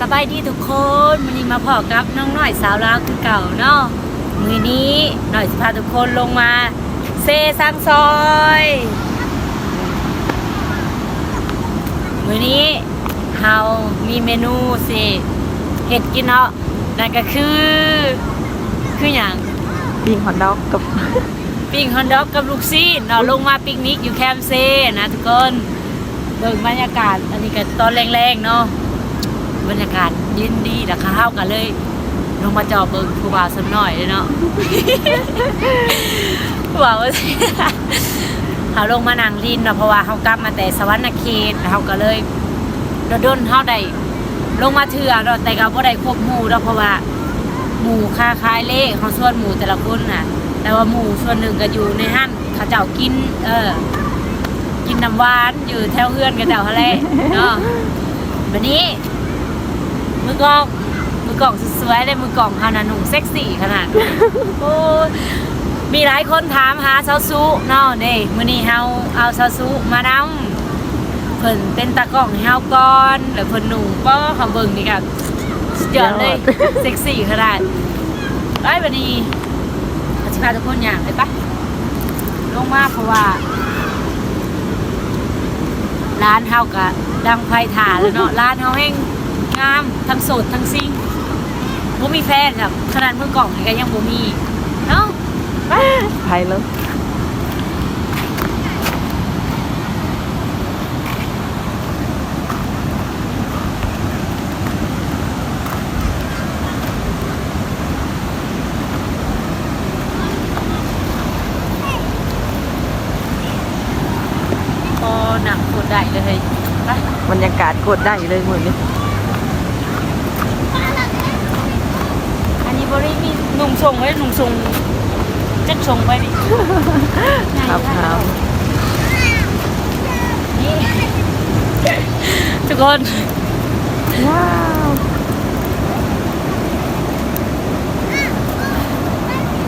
สบายดีทุกคนวันนี้มาพอกับน้องหน่อยสาวลาวคือเก่าเนาะมือนี้หน่อยสิพาทุกคนลงมา เซซังซอยมือนี้เฮามีเมนูสิเห็ดกินเนาะนั่นก็คือ คืออย่างปิ้งฮอทดอกกับปิ้งฮอนดอกกับลูกซีนเนาะลงมาปิกนิกอยู่แคมป์เซนะทุกคนเบิ่งบรรยากาศอันนี้ก็ตอนแรงๆเนาะ บรรยากาศเย็นดีราคาเท่ากันเลย ลงมาจอเบิงผู้บ่าวสักหน่อยเลยเนาะผู้บ่าวว่าสิเขาลงมานั่งลินเนาะเพราะว่าเขากลับมาแต่สวรรค์เขตแล้วเขาก็เลยโดนดนเขาได้ลงมาเถื่อเนาะแต่ก็บ่ได้ควบหมู่เนาะเพราะว่าหมู่ค่าขายเลขเขาส่วนหมู่แต่ละคนน่ะ แต่ว่าหมู่ส่วนหนึ่งก็อยู่ในห้างเขาเจ้ากิน เออ กินน้ำหวานอยู่แถวเฮือนกันแถวทะเลเนาะวันนี้ มือกลองมือกล่องสวยๆเลยมือกล่องเขานะหนุ่มเซ็กซี่ขนาดโอ้ยมีหลายคนถามหาเซาซุเนาะเด้มื้อนี้เฮาเอาเซาซุมานำเพิ่นเป็นตากล้องให้เฮาก่อนแล้วเพิ่นหนุ่มป้อเขาเบิ่งนี่ก็สุดยอดเลยเซ็กซี่ขนาดไอ้ยวันนี้อาชิพาทุกคนอย่างเลยปะลงมาเพราะว่า ร้านเฮากะดังไฟถ่าแล้วเนาะร้านเฮาแห่ง งาม ทั้งโสด ทั้งซิงบ่มีแฟนครับขนาดมือกล่องนี่ก็ยังบ่มีเนาะไปไทยแล้วพอหนังกดได้เลยไปบรรยากาศกดได้เลยเหมือนนี้อันนี้บ่ได้ มีหนุ่มชงไว้หนุ่มชงจักชงไว้ดิครับครับนี่ทุกคนว้าว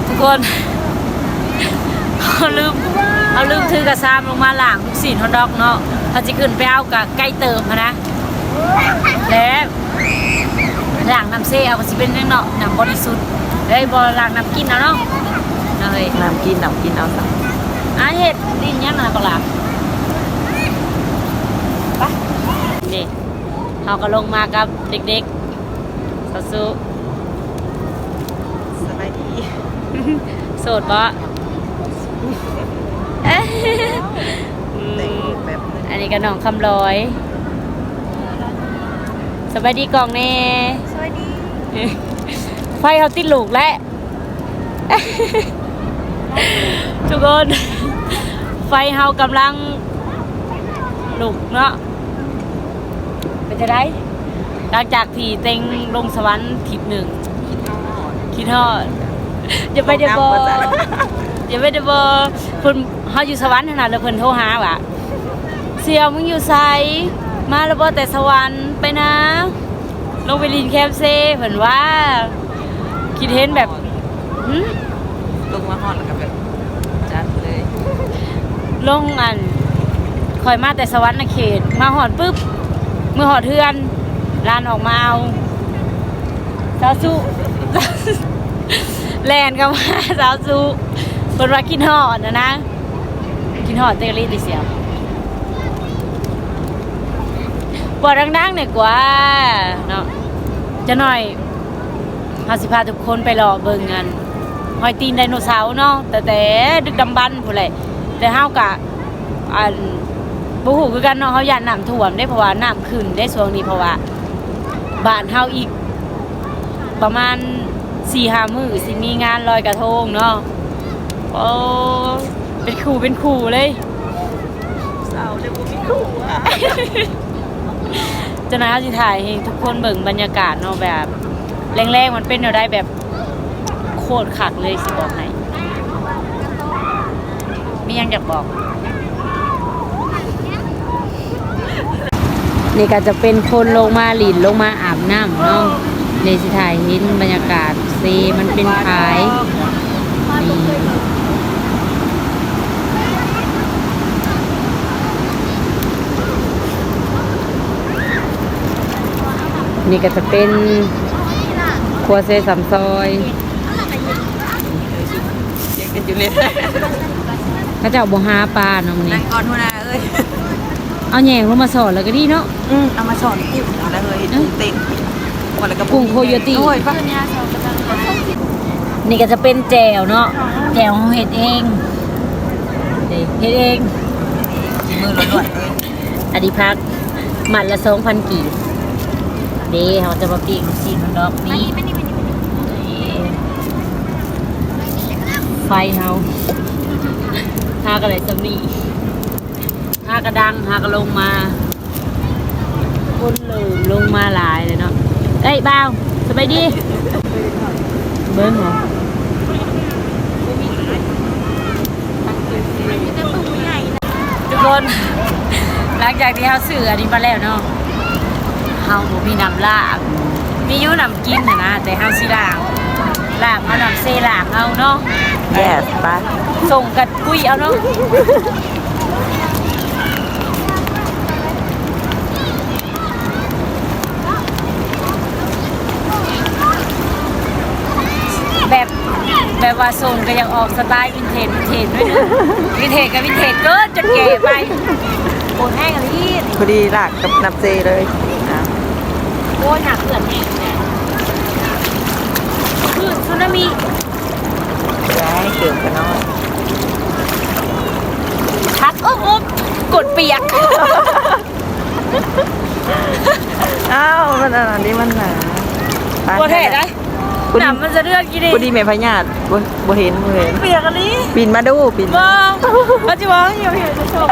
ทุกคนเขาลืมเขาลืมถือกระซามลงมาหลังลูกศิษย์ฮอตดอกเนาะเขาจะขึ้นไปเอากับใกล้เติมหั้นนะแล้วหลังน้ำเซ่เอาก็สิเป็นยังเนาะน้ำบริสุทธิ์ เฮ้ยบอหลังน้ำกินนะเนาะเฮ้ยน้ำกินน้ำกินเอาสักอะเห็ดดินยังนะก็หลับไปนี่เขาก็ลงมากับเด็กๆสัสุสบายดีโสดปะเอ๊ะอืมแบบอันนี้ก็น้องคำลอย สบายดีกล่องแน่สวัสดี ไฟเขาติดลูกแล้ว ทุกคน ไฟเฮากำลังลุกเนาะเป็นจะได้หลังจากที่เต็งลงสวรรค์ทิศหนึ่งคิดทอดอย่าไปเดบออย่าไปเดบอเพิ่นเฮาอยู่สวรรค์ขนาดแล้วเพิ่นโทรหาว่ะเสี่ยวมึงอยู่ไสมาแล้วบ่แต่สวรรค์ไปนะลงไปลินแคมเซ่เพิ่นว่า คิดเห็นแบบหึลงมาหอนแล้วก็แบบจัดเลยลงอันคอยมาแต่สวรรค์เขต มาหอดปุ๊บมือหอดเทือนลานออกมาเอาสาวสุแลนกันมาสาวสุคนว่ากินหอดนะนะ กินหอดเตอรี่ดิเสียวปอดดังๆหน่อยกว่าเนาะจะหน่อย เฮาสิพาทุกคนไปรอเบิ่งกันหอยตีนไดโนเสาร์เนาะแต่แต่ดึกดำบรรพ์ผู้นแหละแต่เฮากะอันบ่ฮู้คือกันเนาะเฮาย่านน้ำท่วมได้เพราะว่าน้ำขึ้นได้ช่วงนี้เพราะว่าบ้านเฮาอีก ประมาณ4-5มื้อสิมีงานลอยกระทงเนาะโอ้เป็นคู่เป็นคู่เลยสาวเลยบุมีคู่อะเจะนะสิถ่ายให้ทุกคนเบิ่งบรรยากาศเนาะแบบ แรงๆมันเป็นแนวได้แบบโคตรคักเลยสิบอกให้มียังอยากบอก นี่ก็จะเป็นคนลงมาหลินลงมาอาบน้ำเนาะในสิถ่ายเห็นบรรยากาศเซมันเป็นขายนี่นี่ก็จะเป็น ครัวเซสัมซอยเด็กกันอยู่เลยเข้าเจ้าบ่หาปลาเนาะมื้อนั่นี้งก่อนหัวหน้าเอ้ยเอาแหยงลงมาสอนแล้วก็ดีเนาะอืมเอามาสอนกิ้วแล้วเลยตื่นเต้นก่อนแล้วก็กุ้งโคโยตี้โอ้ยปะนี่ก็จะเป็นแจวเนาะแจวเราเฮ็ดเองนี่เฮ็ดเองมือล้วนๆเลยอดีพักหมัดละ2,000กีบเด้เขาจะมาปิ้งซีนดอกนี้ ไฟเฮาหากระไรสำนีหากระดังหากระลงมาคนเลิมลงมาหลายเลยเนาะเอ้ยบ่าวสบายดี เบิ้งเหรอทุกคนหลังจากที่เขาซื้ออันนี้มาแล้วเนาะเฮามีน้ำลากมียู่น้ำกินนะนะแต่เฮาสิล้าง ล้างเอาน้ำเซล้างเอาเนาะแย่ปะส่งกัดกุ้ยเอาเนาะ แบบแบบว่าส่งก็ยังออกสไตล์วินเทจวินเทจด้วยนะวินเทจกับวินเทจเกินจนเก๋ไปโอนแห้งอะไรอีกพอดีลากกับนับเจเลยอะโอ้ยหนักเกินแห้งเนี่ยคือสึนามิย้ายเกิดกันน้อยพักโอ้โหกดเปียก อ้าวมันอันนี้มันหนาบัวเทศได้คุณหนำมันจะเลือกกี่ดิพอดีแม่พญาติบ่บ่เห็นบ่เห็นเปียกอันนี้ปีนมาดูปีนมองเขาจะมองอยู่เห็นจะส่ง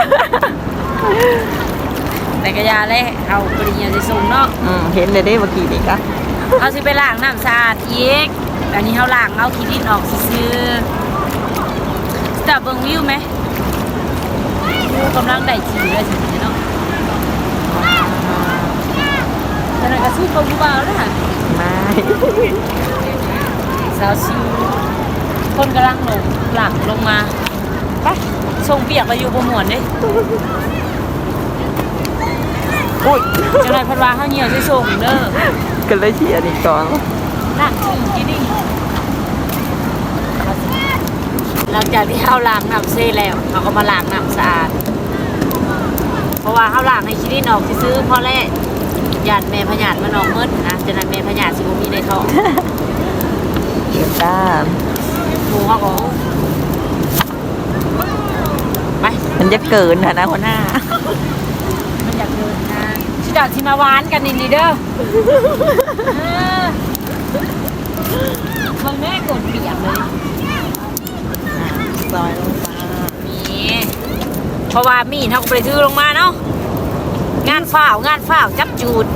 แต่กระยาเลยเอาปริญญาจะส่งเนาะอืมเห็นเลยได้เมื่อกี้นี่กะเอาสิไปล้างน้ำสะอาดอีก อันนี้เขาล้างเอาขี้ดินออกซื้อๆแต่เบิ่งวิวไหมวิวกำลังได้ทีเลยสิเนาะตอนนั้นก็สู้เขาอยู่บ้าแล้วนะไม่สาวชิวคนกำลังลงหลังลงมาไปส่งเปียกไปอยู่บนหมวนเด้อุ้ยจังไรพันวาเขาเหี่ยวจะส่งเด้อกันเลยเฉียนี่ก่อน นั่งถึงที่นี่หลังจากที่เขาล้างน้ำเซ่แล้วเขาก็มาล้างน้ำสะอาด เพราะว่าเขาล้างให้ชิ้นออกซื้อๆเพราะแรกหยาดแม่พญาติมันออกเมดนะจะนั้นแม่พญาติสิบมีในท้องเดี๋ยวจ้าหมูเขาก็ไปมันจะเกินค่ะนะหัวหน้ามันอยากเดินนะชิดาที่มาหวานกันนี่นี่เด้อ มึงแม่กดเปียกเลยซอยลงมามีเพราะว่ามีเขาก็ไปซื้อลงมาเนาะงานฝ้าวงานฝ้าวจับจูด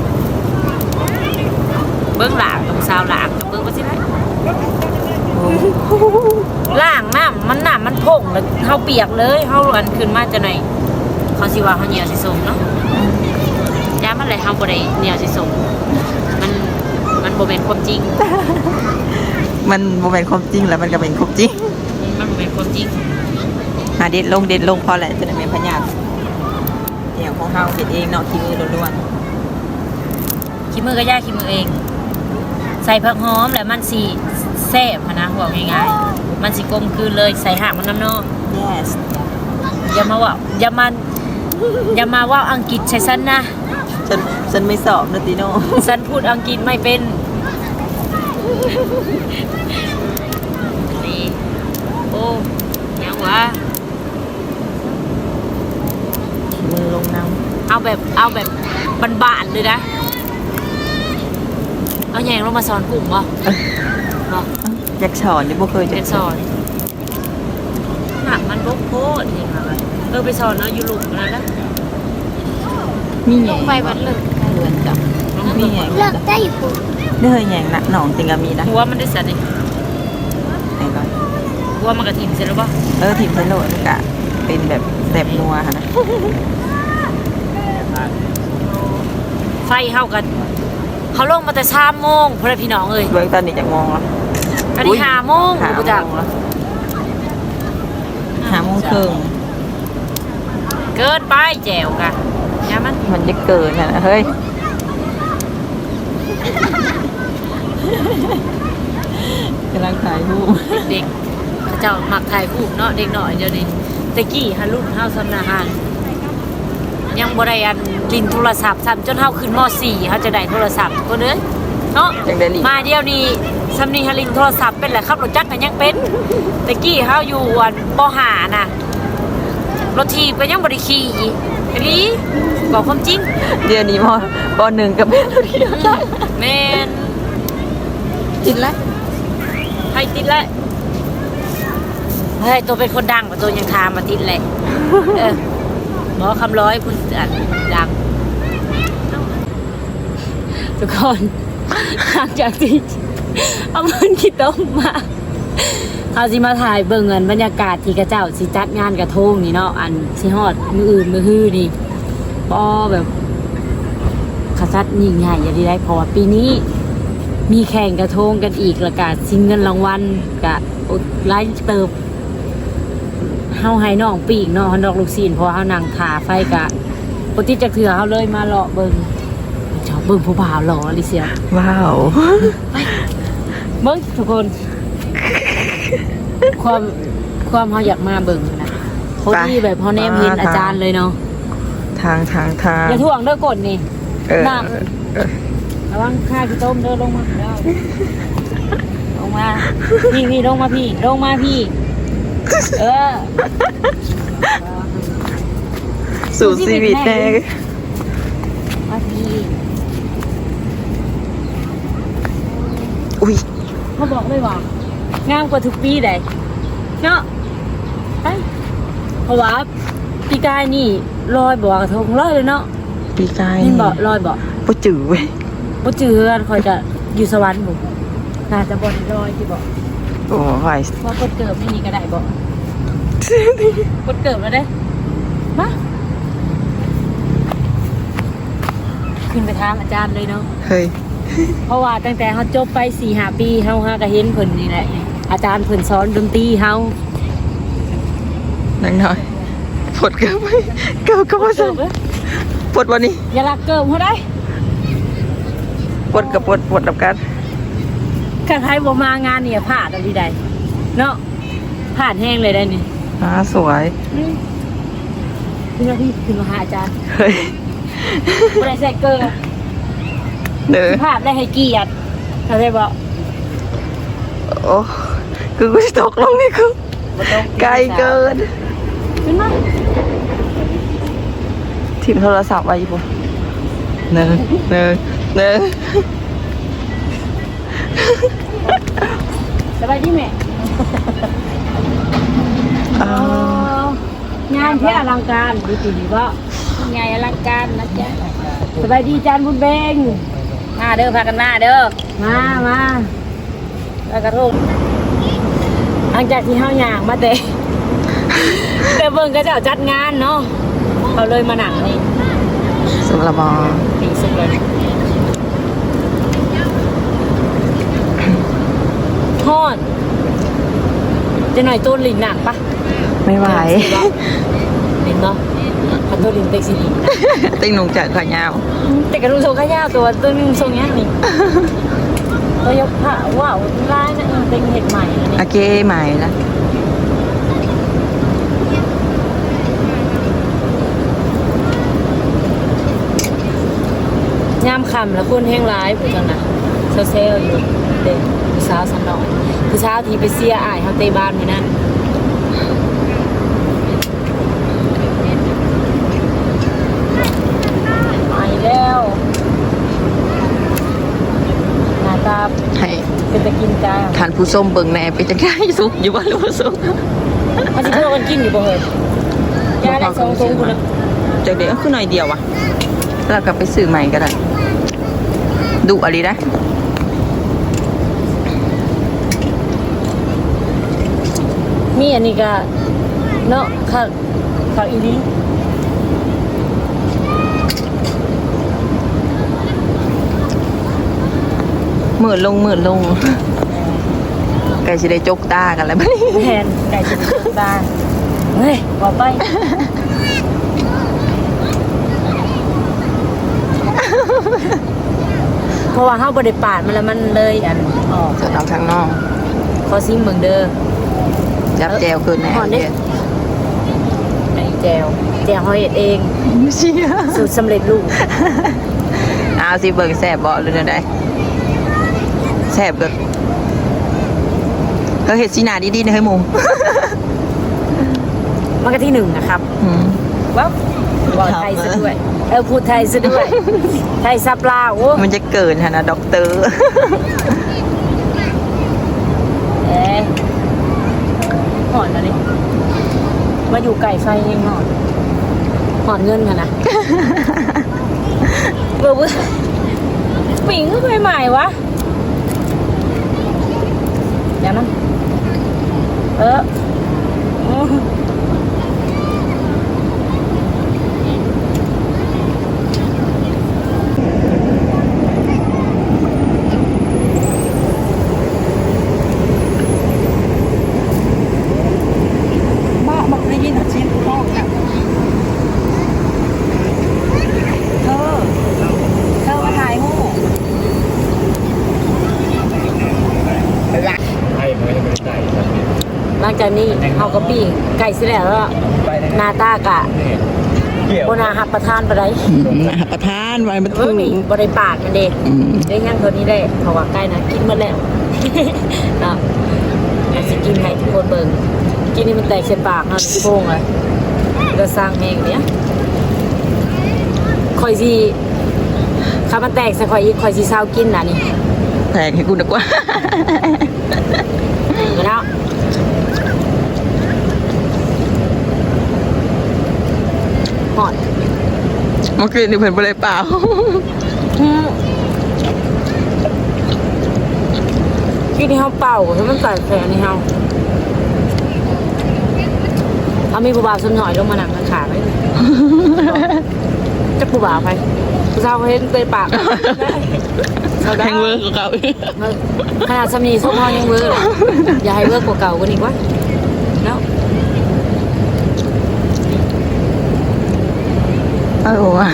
เบิ้องหลางกับสาวหลางกับเบิ้องว่าสิไรล่างน้ำมันน้ำมันพงแล้วเขาเปียกเลยเขาอันขึ้นมาจะไหนเขาสิว่าเขาเหนียวสิส่งเนาะย้ามันเลยเขาบ่ได้เหนียวสิส่ง มันมันบ่เป็นความจริง มันโมเมนความจริงแล้วมันก็เป็นความจริง มันบ่เป็นความจริงหาเด็ดลงเด็ดลงพอแหละจะได้เป็นพญาติเดี๋ยวของเฮาเสร็จเองเนาะคิดมือล้วนขี้มือก็ย่าขี้มือเอง ใส่ผักหอมแล้วมันสีแซ่บหั้นนะบอกง่ายๆมันสิกลมคืนเลยใส่หางมันน้ำเนอกๆ yes อย่ามาว่าอย่ามาอย่ามาว่าอังกฤษใช่ฉันนะ ฉันฉันไม่สอบนะติโน่ฉันพูดอังกฤษไม่เป็น นี่โอ้ยังวะมือลงน้เอาแบบเอาแบบบานๆเลยนะ เอาแยงลงมาสอนกลุ่มวะเนาะำอยากสอนนี่บ่เคยเป็นสอนหนักมันบกโคตรเห็นไหมเออไปสอนเนาะอยู่หลุมนั่นนะ มีแหลย่งไปวัดเลยเหมือนกับมีแหย่เลิกได้อยู่ปุ๊บได้เคยแหย่นะหนองจริงก็มีนะหัวมันได้สันนี่ไหนก่อนหัวมันกระถิ่นเสร็จแล้วปะเออทีมไซโลนี่กะเป็นแบบแสบนัวค่ะนะไฟเข้ากัน เขาลงมาแต่สามโมงพ่อแม่พี่น้องเอ้ยเบื้องตอนนี้จากมองแล้วอันนี้ห้าโมงหากูโมจักงแล้วหาโมงครึ่งเกินไปแจวกะยา มัน มันจะเกินนะเฮ้ย กำลังถ่ายรูปเด็กๆเขาเจ้ามักถ่ายรูปเนาะเด็กหน่อยเดี๋ยวนี้แตะกี้ฮะรุ่นเฮาสำนาหารยังบ่ได้อันลินโทรศัพท์ซ้ำจนเฮาขึ้นม .4 เฮาจะได้โทรศัพท์ก็เด้อเนาะจังได้ลิงมาเดียวนี้สำนีฮาลินโทรศัพท์เป็นแหละครับรถจักรก็ยังเป็นแตะกี้เฮาอยู่อันปหาน่ะรถทีบก็ยังบ่ได้ขี่อีก ลีบอกความจริงเดี๋ยวนี้มอปหนึ่งกับแม่ตัวเดียวแม่นกินแล้วให้ติดแล้วเฮ้ยตัวเป็นคนดังกว่าตัวยังทามมาติดแหละเออหมอคำร้อยคุณอันดัง ทุกคนหลังจากที่เอามันขี้ต้มมา เขาสิมาถ่ายเบิ่งเงินบรรยากาศที่กระเจ้าสิจัดงานกระทงนี่เนาะอันสิฮอดมืออื่นมือฮื้อนี่ปอแบบขจัดยิ่งใหญ่อย่าดีได้เพอปีนี้ มีแข่งกระทงกันอีกและกาชิงเงินรางวัลกะไล่เติบเฮาให้น้องปีกเนาะดอกลูกศิลเพราะว่าเฮานั่งขาไฟกะปกติจะเถื่อเฮาเลยมาเลาะเบิ่งชอบเบิ่งผู้บ่าวหล่ออลิเซียว้าวเบิ่งทุกคน ความความเฮาอยากมาเบิ่งนะเขาที่แบบเฮาแนมเห็นอาจารย์เลยเนาะทางทางทางอย่าถ่วงเด้อกดนี่เออน้ำระวังข้าพี่ต้มเดินลงมาแล้วลงมาพี่พี่ลงมาพี่ลงมาพี่ เออสู่ชีวิตแน่มาพี่อุ้ยเขาบอกเลยว่างามกว่าทุกปีเลย เนาะไปเพราะว่าปีกายนี่ลอยบอกกระทงลอยเลยเนาะปีกายนี่บอกลอยบอกบ่จือเว้ยบ่จือกันคอยจะอยู่สวรรค์บุน่าจะบนลอยที่บอกโอ้ยว่ากดเกิบไม่มีก็ได้บอกกดเกิบแล้วได้มาขึ้นไปถามอาจารย์เลยเนาะเฮ้ยเพราะว่าตั้งแต่เขาจบไปสี่หาปีเฮาฮาก็เห็นเพิ่นนี่แหละ อาจารย์เพิ่นสอนดนตรีเฮานั่งหน่อยปวดเกิบไหมเกิบก็บ่เกิสั่บเอ้ยปวดวันนี้อย่าลักเกิบเขาได้ปวดกับปวดปวดกับกันคันใครบ่มางานเนี่ยพลาดอะไรใดเนาะพลาดแห้งเลยได้นี่อ่าสวยอืมขึ้นมาพี่ขึ้นมาหาอาจารย์เฮ้ยบ่ได้ใส่เกิบเด้อภาพได้ให้เกียรติเขาได้บอกโอ้ คือกูจะตกลงนี่คือบ่ต้องไกลเกินขึ้นมาทีมโทรศัพท์ไว้อยู่ปุ่นหนึ่งหนึ่งหนึ่งสบายดีแม่อ้าวงานเพื่ออลังการดีสิดีว่าไงอลังการนะจ๊ะสบายดีจานบุญเบงมาเด้อพากันมาเด้อมามาแล้วกระทงห ลังจากที่เฮาย่างมาแต่ แต่เบิ่งก็จะจัดงานเนาะเขาเลยมาหนังนี่สำหรับบอตีสุดเลยทอดจะหน่อยต้นลินหนักปะไม่ไหวลินเนาะมันต้นลินเต็กซิลินติ้งหนุ่งจากขายาว แต่กระดูกทรงขายาวตัวตัวนึงทรงยังนี่ ตัวยกผ้าว้าวร้ายนะเออเป็นเห็ดใหม่นะโอเนี่ยเคใหม่ละยามคำแล้วคนแห้งร้ายผู้จังนะเซลเซลอยู่เด็กผู้สาวสันนอยผู้สาวที่ไปเสียอายเขาเตะบ้านไปนั่นไปแล้วหน้าตา ให้เป็นตะกินจ้าทานผู้ส้มเบิ่งแหน่ไปจังได้สุกอยู่บ้านหรือว่าสุกมันจะเพื่อกันกินอยู่บ่เฮ้ยยาได้สองทรงคุณนะจากเดี๋ยวคือหน่อยเดียววะแล้วกลับไปซื้อใหม่ก็ได้ดุอะไรนะมีอันนี้ก็เนาะข้าวข้าวอีนี้ หมื่นลงหมื่นลงไก่สิได้จกตากันแล้วบัดนี้แทนไก่จะเป็นตุ๊กตาเฮ้ยบอกไปคราะว่าเฮาบ่ได้ปาดมันแล้วมันเลยอันออกจะเอาทางนอกขอซิมเบิ่งเด้อจับแจวคืนแน่อ่อนดิไอ้แจวแจวเฮาเฮ็ดเองเชี่ยสูตรสำเร็จรูปเอาสิเบิ่งแซ่บบ่หรือได แซ่บเด้อเฮ้ยเฮ็ดสีหน้าดีๆนะเฮ้ยหมูมันก็ที่หนึ่งนะครับอืม ว้าวบอกไทยซะด้วย เออพูดไทยซะด้วย ไทยซับลาวโอ้มันจะเกินฮะนะด็อกเตอร์ เอ๊ะหอนแล้วนี่มาอยู่ไก่ไฟเองหอนหอนเงินค่ะนะ เบื่อเบื่อปิ่งก็ไปใหม่วะ เดี๋ยวนะเอออืม บ้าบอกได้ยินชิ้นพ่อจับเธอ เธอมาถ่ายหูป ให้ไม่ได้ไม่ได้ครับ หลังจากนี้ เขาก็ปิ้งไก่สิแล้วแล้วหนาตากะเกี่ยวบนาหับประทานไปได้ประธานไว้มันเออนี่บริปากมันเด็กอืมได้ยังตัวนี้ได้เพราะว่าใกล้นะกินหมาแล้วเนาะอยากจะกินให้ทุกคนเบิ่งกินนี่มันแตกเส้นปากเนาะโป่งเลยก็สร้างเองเนี่ยคอยสิข้ามันแตกใส่คอยอีกคอยสิเศร้ากินน่ะนี่แตกให้กูดีกว่ามาแล้ว หอดเมื่อคืนนี่เพิ่นบ่ได้เปล่าอืมกินที่เขาเป่าให้มันใส่แขนนี่เขาเอามีผู้บ่าวสนหน่อยลงมาหนังกันขาไหมจะผู้บ่าวไปผู้สาวเขาเห็นเตยปากเขาได้แฮงเวอร์กับเขาขนาดสำนีส้มเขายังเวอร์เลยอย่าให้เวอร์กว่าเก่ากันอีกวะเนาะ เออว่ะ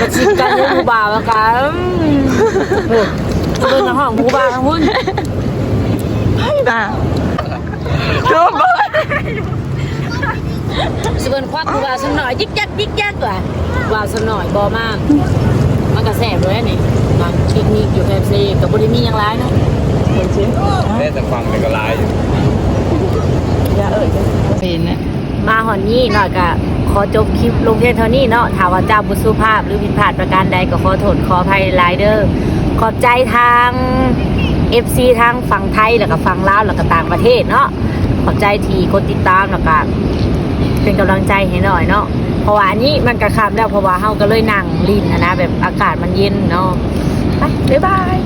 กระชิบกันยังผู้บ่าวแล้วกันโอ้จะเป็นห้องผู้บ่าวทั้งหุ้นตาทุบสิเบิ่นควักผู้บ่าวสนหน่อยยิกยักยิกยักว่ะบ่าวสนหน่อยบ่มาก มันก็แสบด้วยนี่บางปิกนิกอยู่แคมซีกับบริมีหยังร้ายเนาะแม่แต่ฟังในก็ลายอยู่เป็นนะมาหอนนี้หน่อยก็ ขอจบคลิปลงเพียงเท่านี้เนาะถามว่าเจ้าบุสุภาพหรือผิดพลาดประการใดก็ขอโทษขออภัยหลเด้อขอบใจทาง FC ทางฝั่งไทยแล้วก็ฝั่งลาวแล้วก็ต่างประเทศเนาะขอบใจที่กดติดตามแล้วก็เป็นกำลังใจให้หน่อยเนาะเพราะว่าอันนี้มันกระคำแล้วเพราะว่าเฮาก็เลยนั่งลินนะนะแบบอากาศมันเย็นเนาะไปบ๊ายบาย